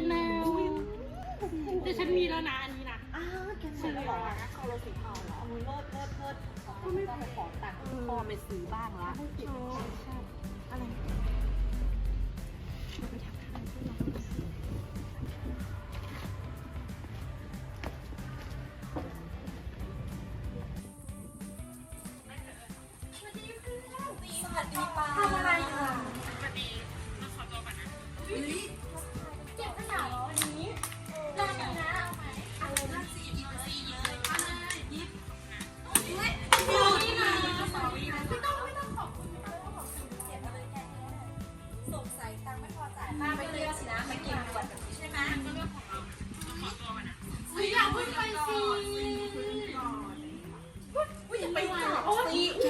ชาแนลแต่ฉันมีแล้วนะอันนี้นะอ้าวแกใส่แล้วเหรอคอโลสีเทาเหรอเอามือเลิศเลิศเลิศก็ไม่ต้องไปขอตังค์พ่อไปซื้อบ้างละอะไรส จั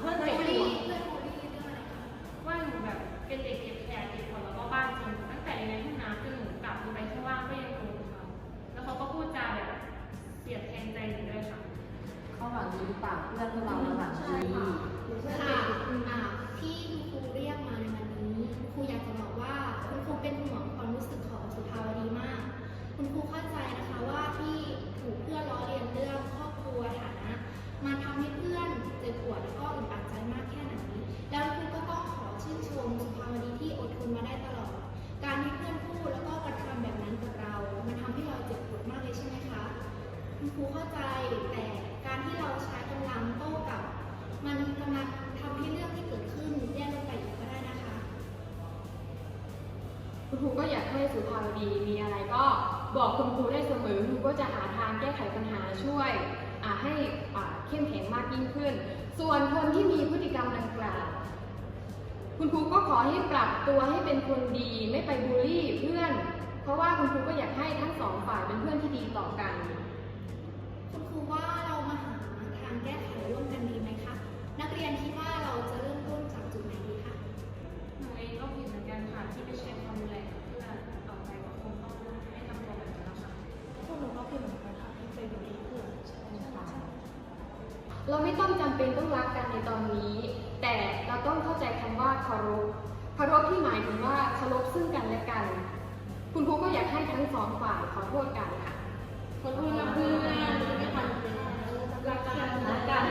เพื่อนเพื่เตะอนหับูลลี่วเพื่อนบูลลี่เรื่องอะไรว่าหนูแบบเป็นเด็กเก็บแขนเก็บผลแล้วก็บ้านจนตั้งแต่ในห้องน้ำจนหนูกลับลงไปข้างล่างก็ยังโดนเขาแล้วเขาก็พูดจาแบบเสียดแทงใจหนูด้วยค่ะ เขาหวังดีหรือเปล่าเพื่อนพวกเราหวังดีค่ะอ่าที่คุณครูเรียกมาในวันนี้คุณครูอยากจะบอกว่าคุณครูเป็นห่วงความรู้สึกของสุภาวดีมาก คุณครูก็อยากให้สุภาพดีมีอะไรก็บอกคุณครูได้เสมอ คุณครูก็จะหาทางแก้ไขปัญหาช่วยให้เข้มแข็งมากยิ่งขึ้น ส่วนคนที่มีพฤติกรรมดังกล่าว คุณครูก็ขอให้ปรับตัวให้เป็นคนดี ไม่ไปบูลลี่เพื่อน เพราะว่าคุณครูก็อยากให้ทั้งสองฝ่ายเป็นเพื่อนที่ดีต่อกัน คุณครูว่าเรามาหา เราไม่ต้องจำเป็นต้องรักกันในตอนนี้ แต่เราต้องเข้าใจคำว่าเคารพเคารพที่หมายถึงว่าเคารพซึ่งกันและกัน คุณครูก็อยากให้ทั้งสองฝ่ายขอโทษกันค่ะขอโทษนะเพื่อนนรักกันรักกัน